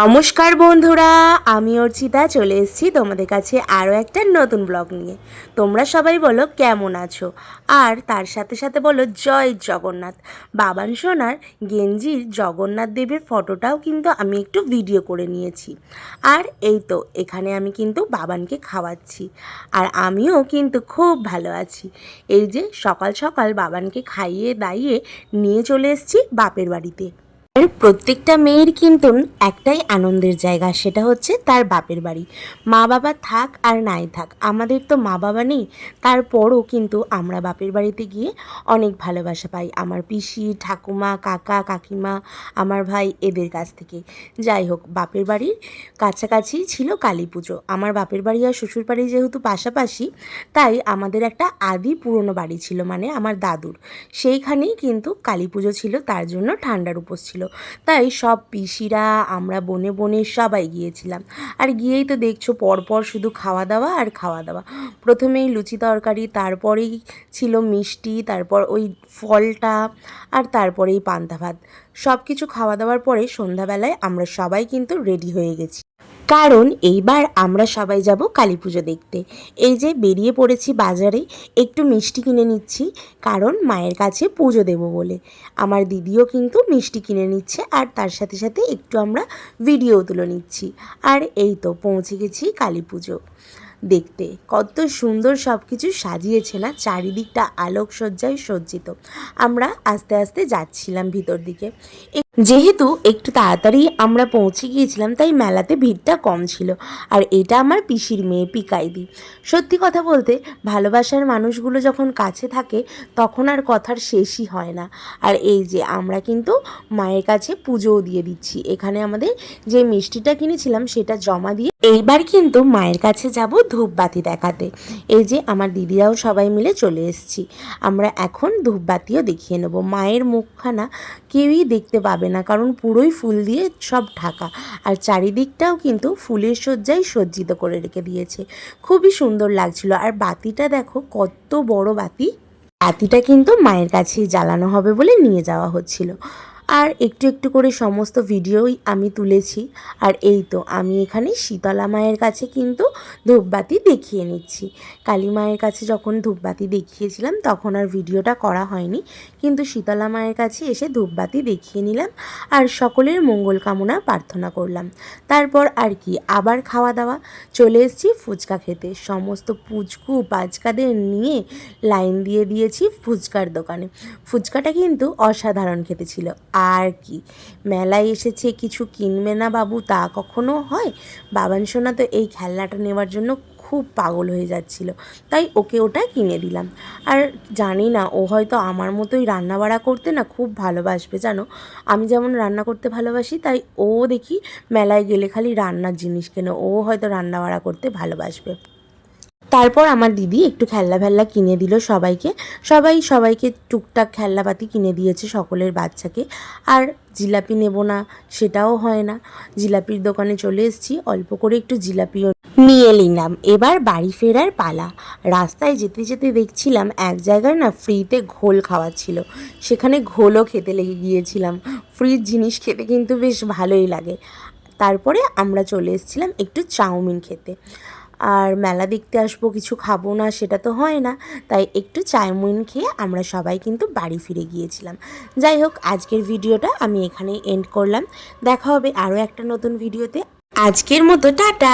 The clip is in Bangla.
নমস্কার বন্ধুরা, আমি অর্চিতা, চলে এসেছি তোমাদের কাছে আরও একটা নতুন ব্লগ নিয়ে। তোমরা সবাই বলো কেমন আছো? আর তার সাথে সাথে বলো জয় জগন্নাথ। বাবান সোনার গেঞ্জির জগন্নাথ দেবের ফটোটাও কিন্তু আমি একটু ভিডিও করে নিয়েছি। আর এই তো, এখানে আমি কিন্তু বাবানকে খাওয়াচ্ছি। আর আমিও কিন্তু খুব ভালো আছি। এই যে সকাল সকাল বাবানকে খাইয়ে দাইয়ে নিয়ে চলে এসেছি বাপের বাড়িতে। প্রত্যেকটা মেয়ের কিন্তু একটাই আনন্দের জায়গা, সেটা হচ্ছে তার বাপের বাড়ি। মা বাবা থাক আর নাই থাক, আমাদের তো মা বাবা নেই, তারপরও কিন্তু আমরা বাপের বাড়িতে গিয়ে অনেক ভালোবাসা পাই। আমার পিসি, ঠাকুমা, কাকা, কাকিমা, আমার ভাই এদের কাছ থেকে। যাই হোক, বাপের বাড়ির কাছাকাছি ছিল কালী পুজো। আমার বাপের বাড়ি আর শ্বশুর বাড়ি যেহেতু পাশাপাশি, তাই আমাদের একটা আদি পুরনো বাড়ি ছিল মানে আমার দাদুর। সেইখানেই কিন্তু কালী পুজো ছিল, তার জন্য ঠান্ডার উপোস ছিল। তাই সব পিসিরা, আমরা বনে বনে সবাই গিয়েছিলাম। আর গিয়েই তো দেখছ পরপর শুধু খাওয়া দাওয়া আর খাওয়া দাওয়া প্রথমেই লুচি তরকারি, তারপরেই ছিল মিষ্টি, তারপর ওই ফলটা, আর তারপরেই পান্তা ভাত। সব কিছু খাওয়া দাওয়ার পরে সন্ধ্যাবেলায় আমরা সবাই কিন্তু রেডি হয়ে গেছি। কারণ এইবার আমরা সবাই যাব কালী পুজো দেখতে। এই যে বেরিয়ে পড়েছি বাজারে, একটু মিষ্টি কিনে নিচ্ছি, কারণ মায়ের কাছে পুজো দেব বলে। আমার দিদিও কিন্তু মিষ্টি কিনে নিচ্ছে আর তার সাথে সাথে একটু আমরা ভিডিও তুলে নিচ্ছি। আর এই তো পৌঁছে গেছি কালী পুজো দেখতে। কত সুন্দর সব কিছু সাজিয়েছে না, চারিদিকটা আলোকসজ্জায় সজ্জিত। আমরা আস্তে আস্তে যাচ্ছিলাম ভিতর দিকে। যেহেতু একটু তাড়াতাড়ি আমরা পৌঁছে গিয়েছিলাম, তাই মেলাতে ভিড়টা কম ছিল। আর এটা আমার পিসির মেয়ে পিকাইদি। সত্যি কথা বলতে, ভালোবাসার মানুষগুলো যখন কাছে থাকে, তখন আর কথার শেষই হয় না। আর এই যে আমরা কিন্তু মায়ের কাছে পুজোও দিয়ে দিচ্ছি। এখানে আমাদের যে মিষ্টিটা কিনেছিলাম, সেটা জমা দিয়ে এইবার কিন্তু মায়ের কাছে যাব ধূপবাতি দেখাতে। এই যে আমার দিদিরাও সবাই মিলে চলে এসেছি। আমরা এখন ধূপবাতিও দেখিয়ে নেব। মায়ের মুখখানা কেউই দেখতে পাবে না, কারণ পুরোই ফুল দিয়ে সব ঢাকা। আর চারিদিকটাও কিন্তু ফুলের সজ্জায় সজ্জিত করে রেখে দিয়েছে। খুবই সুন্দর লাগছিল। আর বাতিটা দেখো, কত বড় বাতি। বাতিটা কিন্তু মায়ের কাছেই জ্বালানো হবে বলে নিয়ে যাওয়া হচ্ছিল। আর একটু একটু করে সমস্ত ভিডিওই আমি তুলেছি। আর এই তো, আমি এখানে শীতলা মায়ের কাছে কিন্তু ধূপবাতি দেখিয়ে নিচ্ছি। কালী মায়ের কাছে যখন ধূপবাতি দেখিয়েছিলাম, তখন আর ভিডিওটা করা হয়নি। কিন্তু শীতলা মায়ের কাছে এসে ধূপবাতি দেখিয়ে নিলাম আর সকলের মঙ্গল কামনা প্রার্থনা করলাম। তারপর আর কি, আবার খাওয়া দাওয়া চলে এসেছি ফুচকা খেতে। সমস্ত পুচকু পাচকাদের নিয়ে লাইন দিয়ে দিয়েছি ফুচকার দোকানে। ফুচকাটা কিন্তু অসাধারণ খেতে ছিল। আর কি? মেলায় এসেছে কিছু কিনবে না বাবু তা কখনো হয়? বাবান সোনা তো এই খেলনাটা নেওয়ার জন্য খুব পাগল হয়ে যাচ্ছিল। তাই ওকে ওটা কিনে দিলাম। আর জানি না, ও হয়তো আমার মতোই রান্না বাড়া করতে না খুব ভালোবাসবে, জানো? আমি যেমন রান্না করতে ভালোবাসি, তাই ও দেখি মেলায় গেলে খালি রান্নার জিনিস কেনে। ও হয়তো রান্না বাড়া করতে ভালোবাসবে। তারপর আমার দিদি একটু খেলনা ফেলনা কিনে দিল সবাইকে। সবাই সবাইকে টুকটাক খেলনাপাতি কিনে দিয়েছে সকলের বাচ্চাকে। আর জিলাপি নেব না, সেটাও হয় না। জিলাপির দোকানে চলে এসেছি, অল্প করে একটু জিলাপিও নিয়ে নিলাম। এবার বাড়ি ফেরার পালা। রাস্তায় যেতে যেতে দেখছিলাম এক জায়গায় না ফ্রিতে ঘোল খাওয়া ছিল। সেখানে ঘোলও খেতে লেগে গিয়েছিলাম। ফ্রির জিনিস খেতে কিন্তু বেশ ভালোই লাগে। তারপরে আমরা চলে এসেছিলাম একটু চাউমিন খেতে। আর মেলা দেখতে আসব, কিছু খাব না, সেটা তো হয় না। তাই একটু চাউমিন খেয়ে আমরা সবাই কিন্তু বাড়ি ফিরে গিয়েছিলাম। যাই হোক, আজকের ভিডিওটা আমি এখানেই এন্ড করলাম। দেখা হবে আরও একটা নতুন ভিডিওতে। আজকের মতো, টাটা!